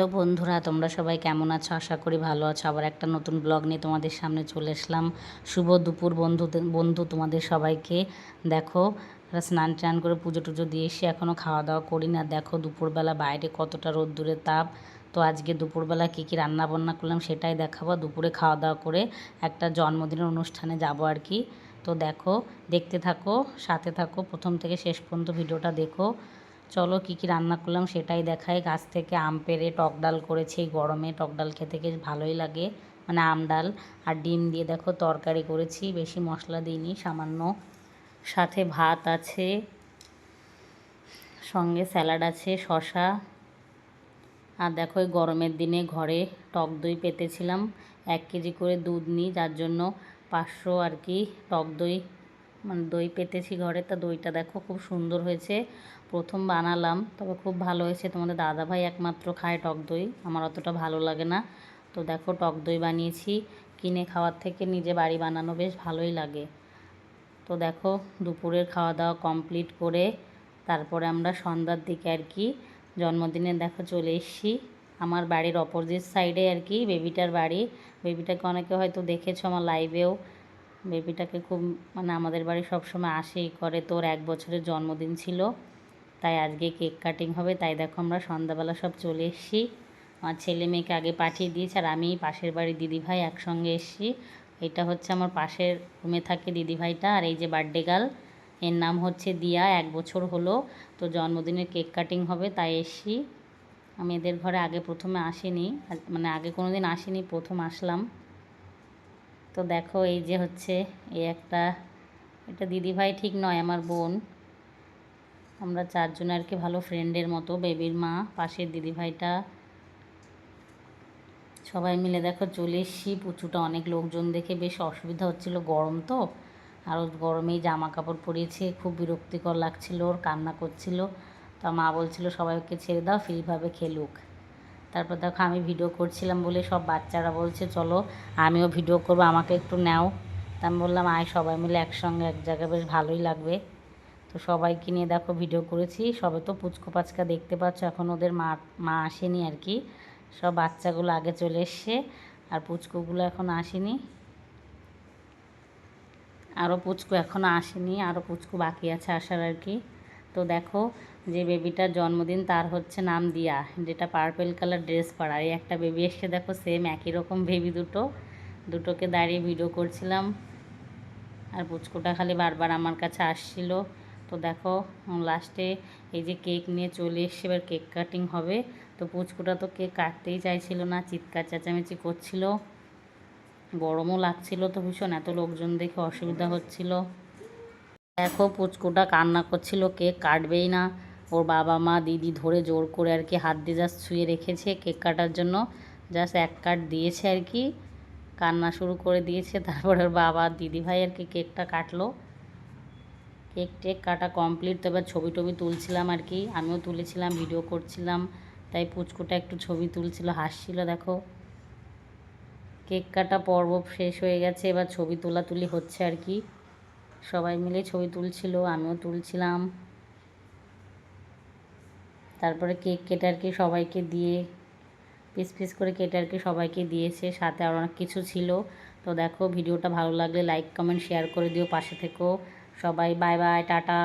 Hello বন্ধুরা, তোমরা সবাই কেমন আছো? আশা করি ভালো আছো। আবার একটা নতুন ব্লগ নিয়ে তোমাদের সামনে চলে এসলাম। শুভ দুপুর বন্ধু বন্ধু তোমাদের সবাইকে। দেখো স্নান টান করে পুজো টুজো দিয়ে এসে এখনও খাওয়া দাওয়া করি না। দেখো, দুপুরবেলা বাইরে কতটা রোদ্দুরের তাপ। তো আজকে দুপুরবেলা কী কী রান্না বান্না করলাম সেটাই দেখাবো। দুপুরে খাওয়া দাওয়া করে একটা জন্মদিনের অনুষ্ঠানে যাব আর কি। তো দেখো, দেখতে থাকো, সাথে থাকো। প্রথম থেকে শেষ পর্যন্ত ভিডিওটা দেখো। চলো কী কী রান্না করলাম সেটাই দেখাই। গাছ থেকে আম পেড়ে টক ডাল করেছি গরমে টক ডাল খেতে বেশ ভালোই লাগে। মানে আম ডাল আর ডিম দিয়ে দেখো তরকারি করেছি, বেশি মশলা দিইনি, সামান্য। সাথে ভাত আছে, সঙ্গে স্যালাড আছে শশা আর দেখো গরমের দিনে ঘরে টক দই পেতেছিলাম। এক কেজি করে দুধ নিই, যার জন্য পাঁচশো আর কি টক দই মানে দই পেতেছি ঘরে। তা দইটা দেখো খুব সুন্দর হয়েছে। প্রথম বানালাম, তবে খুব ভালো হয়েছে। তোমাদের দাদাভাই একমাত্র খায় টক দই, আমার অতটা ভালো লাগে না। তো দেখো টক দই বানিয়েছি, কিনে খাওয়ার থেকে নিজে বাড়ি বানানো বেশ ভালোই লাগে। তো দেখো দুপুরের খাওয়া দাওয়া কমপ্লিট করে, তারপরে আমরা সন্ধ্যার দিকে আর কি জন্মদিনে দেখো চলে এসেছি। আমার বাড়ির অপোজিট সাইডে আর কি বেবিটার বাড়ি। বেবিটাকে অনেকে হয়তো দেখেছ আমার লাইভেও বেবিটাকে খুব মানে আমাদের বাড়ি সবসময় আসেই, করে তোর এক বছরের জন্মদিন ছিল, তাই আজকে কেক কাটিং হবে, তাই দেখো আমরা সন্ধ্যাবেলা সব চলে এসেছি। আমার ছেলে মেয়েকে আগে পাঠিয়ে দিয়েছি, আর আমি পাশের বাড়ির দিদিভাই একসঙ্গে এসেছি। এটা হচ্ছে আমার পাশের রুমে থাকে দিদিভাইটা, আর এই যে বার্থডে গার্ল, এর নাম হচ্ছে দিয়া, এক বছর হলো, তো জন্মদিনের কেক কাটিং হবে, তাই এসছি। আমি এদের ঘরে আগে প্রথমে আসিনি মানে আগে কোনো দিন আসিনি, প্রথম আসলাম। তো দেখো এই যে হচ্ছে এই একটা, এটা দিদিভাই ঠিক নয়, আমার বোন। আমরা চারজন আর কি ভালো ফ্রেন্ডের মতো, বেবির মা, পাশের দিদিভাইটা। সবাই মিলে দেখো চলে এসছি, পুচুটা অনেক লোকজন দেখে বেশ অসুবিধা হচ্ছিল, গরম তো। আরও গরমেই জামা কাপড় পরিয়েছে, খুব বিরক্তিকর লাগছিল, ওর কান্না করছিল। তা মা বলছিল সবাইকে ছেড়ে দাও, ফ্রিভাবে খেলুক। তারপর দেখো আমি ভিডিও করছিলাম বলে সব বাচ্চারা বলছে, চলো আমিও ভিডিও করব, আমাকে একটু নাও। তা আমি বললাম, আয় সবাই মিলে একসঙ্গে এক জায়গায় বেশ ভালোই লাগবে। তো সবাইকে নিয়ে দেখো ভিডিও করেছি, সবে তো পুচকো পাচকা দেখতে পাচ্ছ, এখন ওদের মা মা আসেনি আর কি। সব বাচ্চাগুলো আগে চলে এসছে, আর পুচকুগুলো এখন আসেনি। আরও পুচকু এখনও আসেনি আরও পুচকু বাকি আছে আসার আর কি। তো দেখো যে বেবিটার জন্মদিন, তার হচ্ছে নাম দিয়া, যেটা পার্পেল কালার ড্রেস পরা। এই একটা বেবি এসে দেখো সেম একই রকম বেবি দুটো। দুটোকে দাঁড়িয়ে ভিডিও করছিলাম। আর পুচকুটা খালি বারবার আমার কাছে আসছিল। তো দেখো লাস্টে এই যে কেক নিয়ে চলে এসছে, এবার কেক কাটিং হবে। তো পুচকুটা তো কেক কাটতেই চাইছিল না, চিৎকার চেঁচামেচি করছিল। গরমও লাগছিল তো ভীষণ, এত লোকজন দেখে অসুবিধা হচ্ছিল। দেখো, পুচকুটা কান্না করছিল, কেক কাটবেই না। ওর বাবা মা, দিদি ধরে জোর করে আর কি হাত দিয়ে জাস্ট ছুঁয়ে রেখেছে কেক কাটার জন্য। জাস্ট এক কাট দিয়েছে আর কি, কান্না শুরু করে দিয়েছে। তারপরে ওর বাবা, দিদি ভাই আর কি কেকটা কাটলো। কেক টেক কাটা কমপ্লিট তো এবার ছবি টবি তুলছিলাম আর কি। আমিও তুলেছিলাম ভিডিও করছিলাম। তাই পুচকুটা একটু ছবি তুলছিল, হাসছিল, দেখো। কেক কাটা পর্ব শেষ হয়ে গেছে, এবার ছবি তোলাতুলি হচ্ছে আর কি। সবাই মিলে ছবি তুলছিল, আমিও তুলছিলাম। তারপরে কেক কেটারকে সবাইকে দিয়ে, পিস পিস করে কেটারকে সবাইকে দিয়েছে, সাথে আর অনেক কিছু ছিল। তো দেখো, ভিডিওটা ভালো লাগলে লাইক কমেন্ট শেয়ার করে দিও, পাশে থেকেও সবাই বাই বাই টাটা।